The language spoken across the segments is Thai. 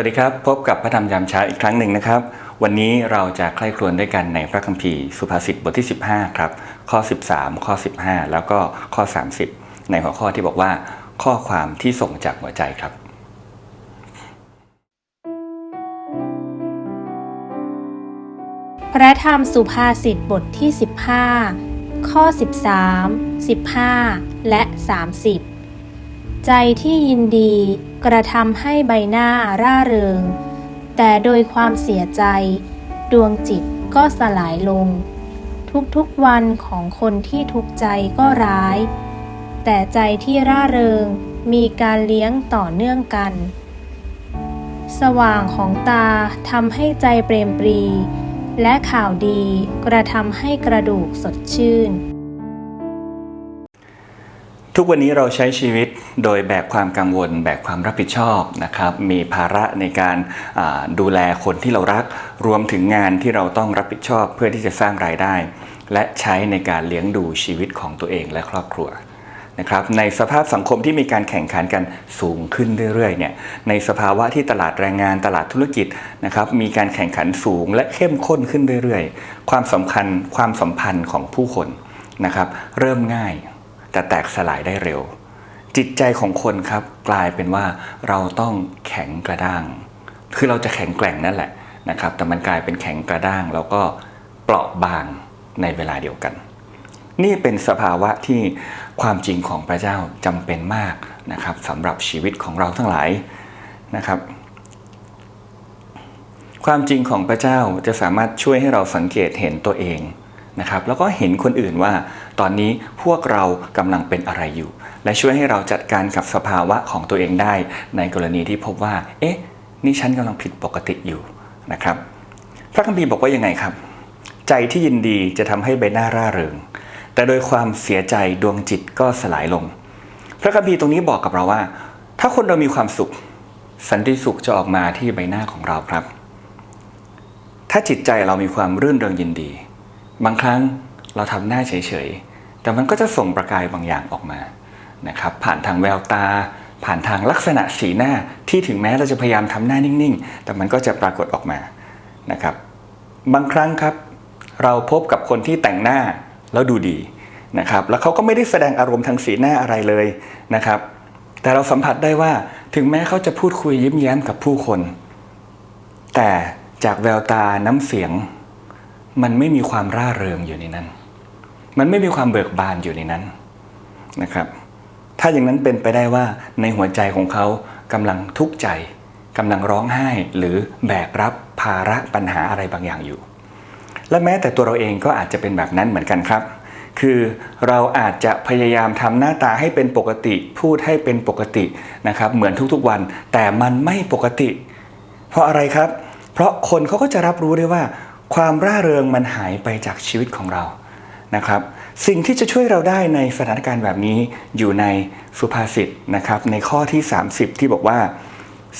สวัสดีครับ พบกับพระธรรมยามเช้าอีกครั้งหนึ่งนะครับ วันนี้เราจะใคร่ครวญด้วยกันในพระคัมภีร์สุภาษิตบทที่ 15 ครับ ข้อ 13 ข้อ 15 แล้วก็ข้อ 30 ในหัวข้อที่บอกว่า ข้อความที่ส่งจากหัวใจครับ พระธรรมสุภาษิตบทที่ 15 ข้อ 13 15 และ 30 ใจที่ยินดีกระทำให้ใบหน้าร่าเริง แต่โดยความเสียใจ ดวงจิตก็สลายลง ทุกๆวันของคนที่ทุกข์ใจก็ร้าย แต่ใจที่ร่าเริงมีการเลี้ยงต่อเนื่องกัน สว่างของตาทำให้ใจเปรมปรี และข่าวดีกระทำให้กระดูกสดชื่น ทุกวันนี้เราใช้ชีวิตโดยแบกความกังวล แบกความรับผิดชอบนะครับ มีภาระในการดูแลคนที่เรารัก รวมถึงงานที่เราต้องรับผิดชอบเพื่อที่จะสร้างรายได้ และใช้ในการเลี้ยงดูชีวิตของตัวเองและครอบครัวนะครับในสภาพสังคมที่มีการแข่งขันกันสูงขึ้นเรื่อยๆเนี่ยในสภาวะที่ตลาดแรงงานตลาดธุรกิจนะครับมีการแข่งขันสูงและเข้มข้นขึ้นเรื่อยๆ ความสำคัญความสัมพันธ์ของผู้คนนะครับเริ่มง่าย แต่แตกสลายได้เร็ว จิตใจของคนครับกลายเป็นว่าเราต้องแข็งกระด้าง คือเราจะแข็งแกร่งนั่นแหละนะครับ แต่มันกลายเป็นแข็งกระด้าง แล้วก็เปราะบางในเวลาเดียวกัน นี่เป็นสภาวะที่ความจริงของพระเจ้าจำเป็นมากนะครับสำหรับชีวิตของเราทั้งหลายนะครับความจริงของพระเจ้าจะสามารถช่วยให้เราสังเกตเห็นตัวเอง นะครับแล้วก็เห็นคนอื่นว่า ตอนนี้พวกเรากำลังเป็นอะไรอยู่ และช่วยให้เราจัดการกับสภาวะของตัวเองได้ ในกรณีที่พบว่า เอ๊ะ นี่ฉันกำลังผิดปกติอยู่นะครับ พระคัมภีร์บอกว่ายังไงครับ ใจที่ยินดีจะทำให้ใบหน้าร่าเริง แต่โดยความเสียใจดวงจิตก็สลายลง พระคัมภีร์ตรงนี้บอกกับเราว่า ถ้าคนเรามีความสุข สันติสุขจะออกมาที่ใบหน้าของเราครับ ถ้าจิตใจเรามีความรื่นเริงยินดี บางครั้งเราทำหน้าเฉยๆ แต่มันก็จะส่งประกายบางอย่างออกมานะครับผ่านทางแววตา ผ่านทางลักษณะสีหน้าที่ถึงแม้เราจะพยายามทำหน้านิ่งๆ แต่มันก็จะปรากฏออกมานะครับ บางครั้งครับ เราพบกับคนที่แต่งหน้าแล้วดูดีนะครับ แล้วเขาก็ไม่ได้แสดงอารมณ์ทางสีหน้าอะไรเลยนะครับ แต่เราสัมผัสได้ว่าถึงแม้เขาจะพูดคุยยิ้มแย้มกับผู้คน แต่จากแววตาน้ำเสียง มันไม่มีความร่าเริงอยู่ในนั้น มันไม่มีความเบิกบานอยู่ในนั้นนะครับ ถ้าอย่างนั้นเป็นไปได้ว่าในหัวใจของเขากำลังทุกข์ใจกำลังร้องไห้หรือแบกรับภาระปัญหาอะไรบางอย่างอยู่ และแม้แต่ตัวเราเองก็อาจจะเป็นแบบนั้นเหมือนกันครับ คือเราอาจจะพยายามทำหน้าตาให้เป็นปกติ พูดให้เป็นปกตินะครับ เหมือนทุกๆวัน แต่มันไม่ปกติ เพราะอะไรครับ เพราะคนเขาก็จะรับรู้ได้ว่า ความร่าเริงมันหายไปจากชีวิตของเรานะครับ สิ่งที่จะช่วยเราได้ในสถานการณ์แบบนี้อยู่ในสุภาษิตนะครับในข้อที่ 30 ที่บอกว่า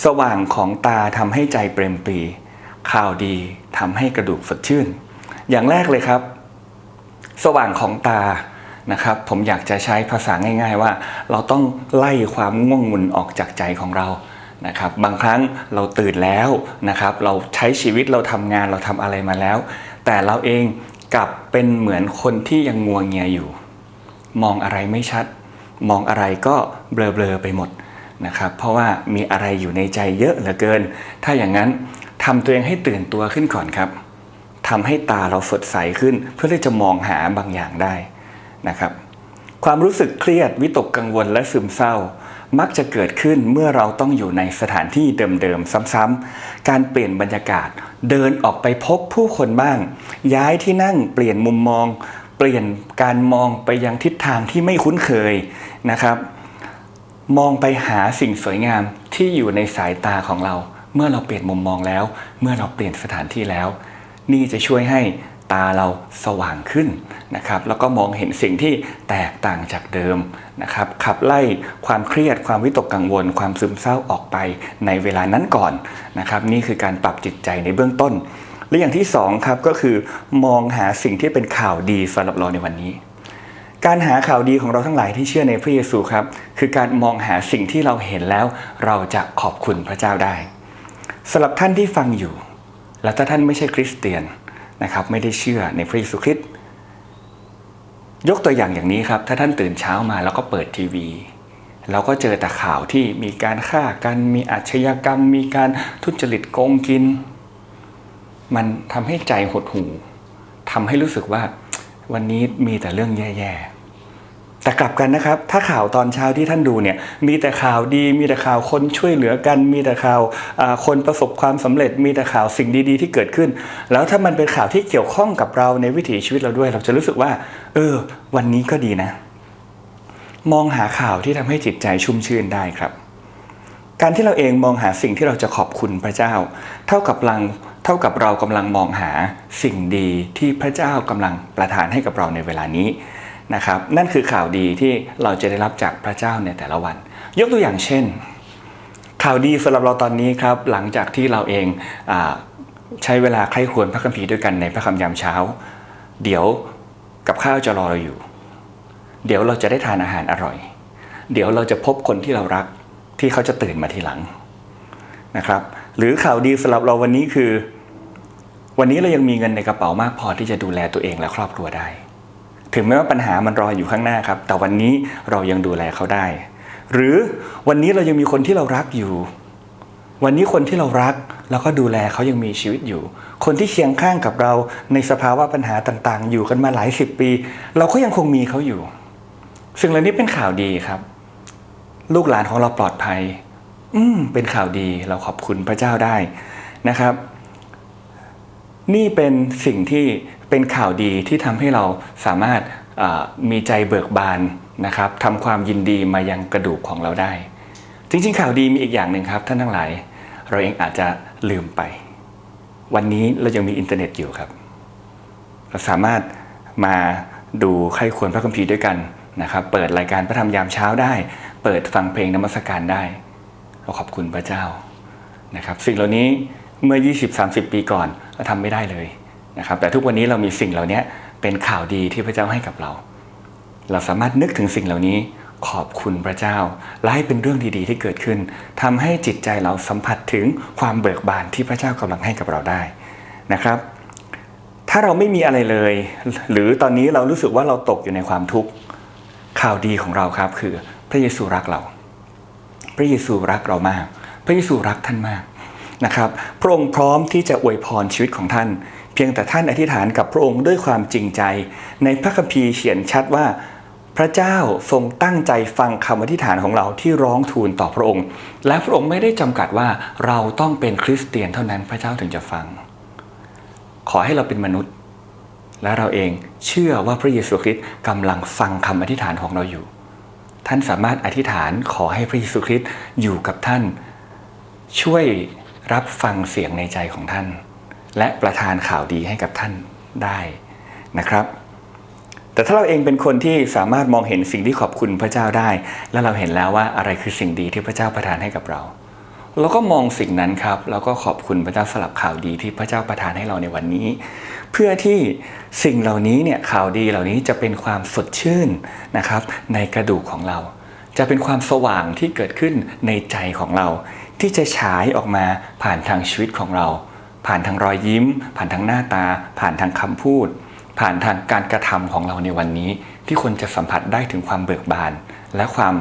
สว่างของตาทำให้ใจเปรมปรีข่าวดีทำให้กระดูกสดชื่น อย่างแรกเลยครับ สว่างของตานะครับผมอยากจะใช้ภาษาง่าย ๆ ว่า เราต้องไล่ความง่วงงุนออกจากใจของเรา นะครับบางครั้งเราตื่นแล้วนะครับเราใช้ชีวิตเราทำงานเราทำอะไรมาแล้ว แต่เราเองกลับเป็นเหมือนคนที่ยังงัวเงียอยู่ มองอะไรไม่ชัด มองอะไรก็เบลอๆไปหมดนะครับเพราะว่ามีอะไรอยู่ในใจเยอะเหลือเกิน ถ้าอย่างนั้นทำตัวเองให้ตื่นตัวขึ้นก่อนครับทำให้ตาเราสดใสขึ้น เพื่อที่จะมองหาบางอย่างได้นะครับความรู้สึกเครียดวิตกกังวลและซึมเศร้า มักจะเกิดขึ้นเมื่อเราต้องอยู่ในสถานที่เดิมๆ ซ้ำๆ การเปลี่ยนบรรยากาศ เดินออกไปพบผู้คนบ้าง ย้ายที่นั่งเปลี่ยนมุมมอง เปลี่ยนการมองไปยังทิศทางที่ไม่คุ้นเคยนะครับ มองไปหาสิ่งสวยงามที่อยู่ในสายตาของเรา เมื่อเราเปลี่ยนมุมมองแล้ว เมื่อเราเปลี่ยนสถานที่แล้ว นี่จะช่วยให้ ตาเราสว่างขึ้นนะครับแล้วก็มองเห็นสิ่งที่แตกต่างจากเดิมนะครับขับไล่ความเครียดความวิตกกังวล ความซึมเศร้าออกไปในเวลานั้นก่อนนะครับนี่คือการปรับจิตใจในเบื้องต้น และอย่างที่สองครับก็คือมองหาสิ่งที่เป็นข่าวดีสำหรับเราในวันนี้ การหาข่าวดีของเราทั้งหลายที่เชื่อในพระเยซูครับคือการมองหาสิ่งที่เราเห็นแล้ว เราจะขอบคุณพระเจ้าได้สำหรับท่านที่ฟังอยู่ แล้วถ้าท่านไม่ใช่คริสเตียน นะครับไม่ได้เชื่อในพระเยซูคริสต์ยกตัวอย่างอย่างนี้ครับ ถ้าท่านตื่นเช้ามาแล้วก็เปิดทีวี เราก็เจอแต่ข่าวที่มีการฆ่ากันมีอาชญากรรม มีการทุจริตโกงกิน มันทำให้ใจหดหู่ทำให้รู้สึกว่าวันนี้มีแต่เรื่องแย่ๆ แต่กลับกันนะครับ ถ้าข่าวตอนเช้าที่ท่านดูเนี่ยมีแต่ข่าวดีมีแต่ข่าวคนช่วยเหลือกัน มีแต่ข่าวคนประสบความสำเร็จ มีแต่ข่าวสิ่งดีๆ ที่เกิดขึ้น แล้วถ้ามันเป็นข่าวที่เกี่ยวข้องกับเราในวิถีชีวิตเราด้วย เราจะรู้สึกว่า เออ วันนี้ก็ดีนะ มองหาข่าวที่ทำให้จิตใจชุ่มชื่นได้ครับ การที่เราเองมองหาสิ่งที่เราจะขอบคุณพระเจ้า เท่ากับลังเท่ากับเรากำลังมองหาสิ่งดีที่พระเจ้ากำลังประทานให้กับเราในเวลานี้ นะครับนั่นคือข่าวดีที่เราจะได้รับจากพระเจ้าในแต่ละวัน ยกตัวอย่างเช่น ข่าวดีสำหรับเราตอนนี้ครับหลังจากที่เราเองอใช้เวลาใคร่ควรพระคัมภีร์ด้วยกันในพระคำยามเช้า เดี๋ยวกับข้าวจะรอเราอยู่ เดี๋ยวเราจะได้ทานอาหารอร่อย เดี๋ยวเราจะพบคนที่เรารักที่เขาจะตื่นมาทีหลังนะครับ หรือข่าวดีสำหรับเราวันนี้คือ วันนี้เรายังมีเงินในกระเป๋ามากพอที่จะดูแลตัวเองและครอบครัวได้ ถึงแม้ว่าปัญหามันรออยู่ข้างหน้าครับ แต่วันนี้เรายังดูแลเขาได้ หรือวันนี้เรายังมีคนที่เรารักอยู่ วันนี้คนที่เรารักแล้วก็ดูแลเขายังมีชีวิตอยู่ คนที่เคียงข้างกับเราในสภาวะปัญหาต่างๆ อยู่กันมาหลายสิบปี เราก็ยังคงมีเขาอยู่สิ่งเหล่านี้เป็นข่าวดีครับ ลูกหลานของเราปลอดภัย อืมเป็นข่าวดีเราขอบคุณพระเจ้าได้นะครับ นี่เป็นสิ่งที่ เป็นข่าวดีที่ทำให้เราสามารถมีใจเบิกบานนะครับทำความยินดีมายังกระดูกของเราได้ จริงๆ ข่าวดีมีอีกอย่างหนึ่งครับท่านทั้งหลาย เราเองอาจจะลืมไป วันนี้เรายังมีอินเทอร์เน็ตอยู่ครับ เราสามารถมาดูใครควรพระคัมภีร์ด้วยกันนะครับ เปิดรายการพระธรรมยามเช้าได้ เปิดฟังเพลงนมัสการได้ เราขอบคุณพระเจ้านะครับ สิ่งเหล่านี้เมื่อ 20-30 ปีก่อนเราทำไม่ได้เลย นะครับแต่ทุกวันนี้เรามีสิ่งเหล่านี้เป็นข่าวดีที่พระเจ้าให้กับเรา เราสามารถนึกถึงสิ่งเหล่านี้ขอบคุณพระเจ้า และให้เป็นเรื่องดีๆ ที่เกิดขึ้นทำให้จิตใจเราสัมผัสถึงความเบิกบานที่พระเจ้ากำลังให้กับเราได้นะครับ ถ้าเราไม่มีอะไรเลย หรือตอนนี้เรารู้สึกว่าเราตกอยู่ในความทุกข์ข่าวดีของเราครับ คือพระเยซูรักเรา พระเยซูรักเรามาก พระเยซูรักท่านมาก นะครับพระองค์พร้อมที่จะอวยพรชีวิตของท่าน เพียงแต่ท่านอธิษฐานกับพระองค์ด้วยความจริงใจ ในพระคัมภีร์เขียนชัดว่า พระเจ้าทรงตั้งใจฟังคำอธิษฐานของเราที่ร้องทูลต่อพระองค์ และพระองค์ไม่ได้จำกัดว่าเราต้องเป็นคริสเตียนเท่านั้นพระเจ้าถึงจะฟัง ขอให้เราเป็นมนุษย์ และเราเองเชื่อว่าพระเยซูคริสต์กำลังฟังคำอธิษฐานของเราอยู่ ท่านสามารถอธิษฐานขอให้พระเยซูคริสต์อยู่กับท่านช่วย รับฟังเสียงในใจของท่าน และประทานข่าวดีให้กับท่านได้นะครับ แต่ถ้าเราเองเป็นคนที่สามารถมองเห็นสิ่งที่ขอบคุณพระเจ้าได้ และเราเห็นแล้วว่าอะไรคือสิ่งดีที่พระเจ้าประทานให้กับเราเราก็มองสิ่งนั้นครับแล้วก็ขอบคุณพระเจ้าสลับข่าวดีที่พระเจ้าประทานให้เราในวันนี้ เพื่อที่สิ่งเหล่านี้เนี่ยข่าวดีเหล่านี้จะเป็นความสดชื่นนะครับ ในกระดูกของเรา จะเป็นความสว่างที่เกิดขึ้นในใจของเรา ที่จะฉายออกมาผ่านทางชีวิตของเรา ผ่านทางรอยยิ้ม ผ่านทางหน้าตา ผ่านทางคำพูด ผ่านทางการกระทำของเราในวันนี้ ที่คนจะสัมผัสได้ถึงความเบิกบาน และความ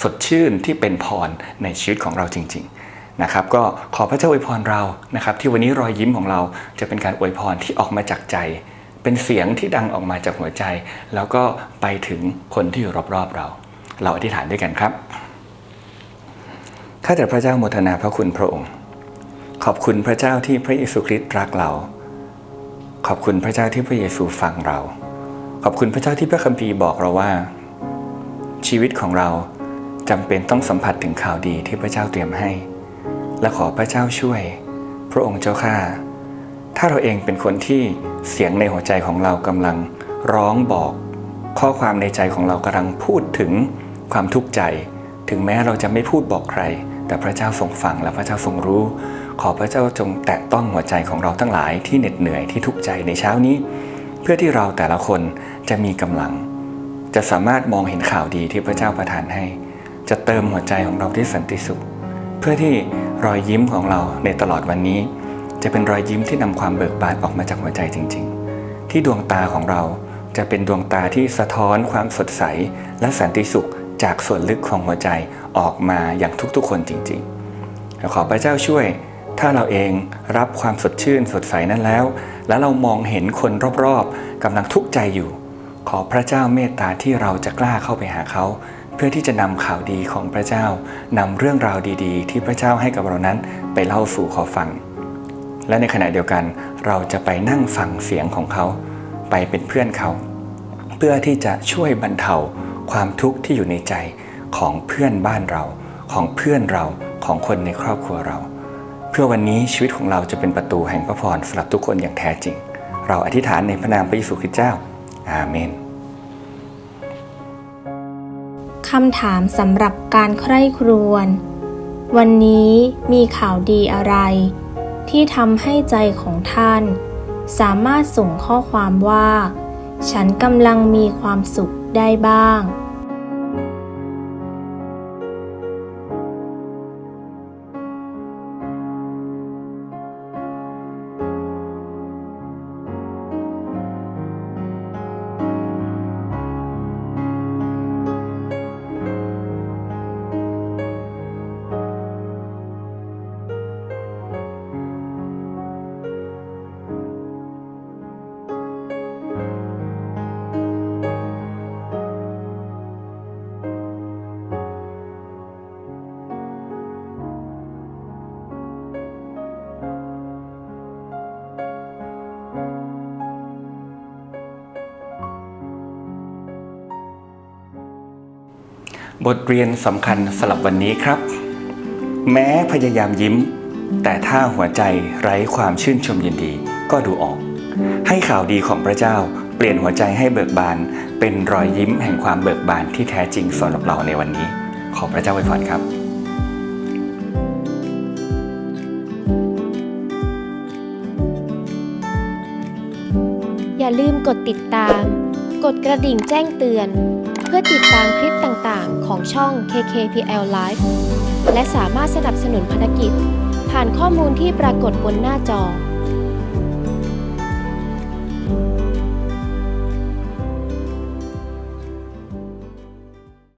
สดชื่นที่เป็นพรในชีวิตของเราจริง ๆนะครับก็ขอพระเจ้าอวยพรเรานะครับ ที่วันนี้รอยยิ้มของเราจะเป็นการอวยพรที่ออกมาจากใจ เป็นเสียงที่ดังออกมาจากหัวใจ แล้วก็ไปถึงคนที่อยู่รอบๆเรา เราอธิษฐานด้วยกันครับ ข้าแต่พระเจ้าโมทนาพระคุณพระองค์ ขอบคุณพระเจ้าที่พระเยซูคริสต์รักเรา ขอบคุณพระเจ้าที่พระเยซูฟังเรา ขอบคุณพระเจ้าที่พระคัมภีร์บอกเราว่า ชีวิตของเราจำเป็นต้องสัมผัสถึงข่าวดีที่พระเจ้าเตรียมให้ และขอพระเจ้าช่วย พระองค์เจ้าข้าถ้าเราเองเป็นคนที่เสียงในหัวใจของเรากำลังร้องบอกข้อความในใจของเรากำลังพูดถึงความทุกข์ใจ ถึงแม้เราจะไม่พูดบอกใคร แต่พระเจ้าทรงฟังและพระเจ้าทรงรู้ ขอพระเจ้าจงแตะต้องหัวใจของเราทั้งหลายที่เหน็ดเหนื่อยที่ทุกข์ใจในเช้านี้ เพื่อที่เราแต่ละคนจะมีกำลัง จะสามารถมองเห็นข่าวดีที่พระเจ้าประทานให้ จะเติมหัวใจของเราด้วยสันติสุข เพื่อที่รอยยิ้มของเราในตลอดวันนี้ จะเป็นรอยยิ้มที่นำความเบิกบานออกมาจากหัวใจจริง ๆ ที่ดวงตาของเราจะเป็นดวงตาที่สะท้อนความสดใสและสันติสุขจากส่วนลึกของหัวใจ ออกมาอย่างทุกๆ คนจริงๆ ขอพระเจ้าช่วย ถ้าเราเองรับความสดชื่นสดใสนั้นแล้ว แล้วเรามองเห็นคนรอบๆกำลังทุกข์ใจอยู่ ขอพระเจ้าเมตตาที่เราจะกล้าเข้าไปหาเขาเพื่อที่จะนำข่าวดีของพระเจ้านำเรื่องราวดีๆ ที่พระเจ้าให้กับเรานั้นไปเล่าสู่เขาฟัง และในขณะเดียวกันเราจะไปนั่งฟังเสียงของเขา ไปเป็นเพื่อนเขา เพื่อที่จะช่วยบรรเทาความทุกข์ที่อยู่ในใจ ของเพื่อนบ้านเรา ของเพื่อนเราของคนในครอบครัวเรา เพื่อวันนี้ชีวิตของเราจะเป็นประตูแห่งพระพรสำหรับทุกคนอย่างแท้จริง เราอธิษฐานในพระนามพระเยซูคริสต์เจ้า อาเมนคำถามสำหรับการใคร่ครวญวันนี้มีข่าวดีอะไร ที่ทำให้ใจของท่าน สามารถส่งข้อความว่า ฉันกำลังมีความสุขได้บ้าง บทเรียนสำคัญสำหรับวันนี้ครับ แม้พยายามยิ้ม แต่ถ้าหัวใจไร้ความชื่นชมยินดีก็ดูออก ให้ข่าวดีของพระเจ้าเปลี่ยนหัวใจให้เบิกบาน เป็นรอยยิ้มแห่งความเบิกบานที่แท้จริงสำหรับเราในวันนี้ ขอพระเจ้าไว้พรครับอย่าลืมกดติดตาม กดกระดิ่งแจ้งเตือน พื่อติดตามคลิปต่างๆ ของช่อง KKPL Live และสามารถสนับสนุนภารกิจ ผ่านข้อมูลที่ปรากฏบนหน้าจอ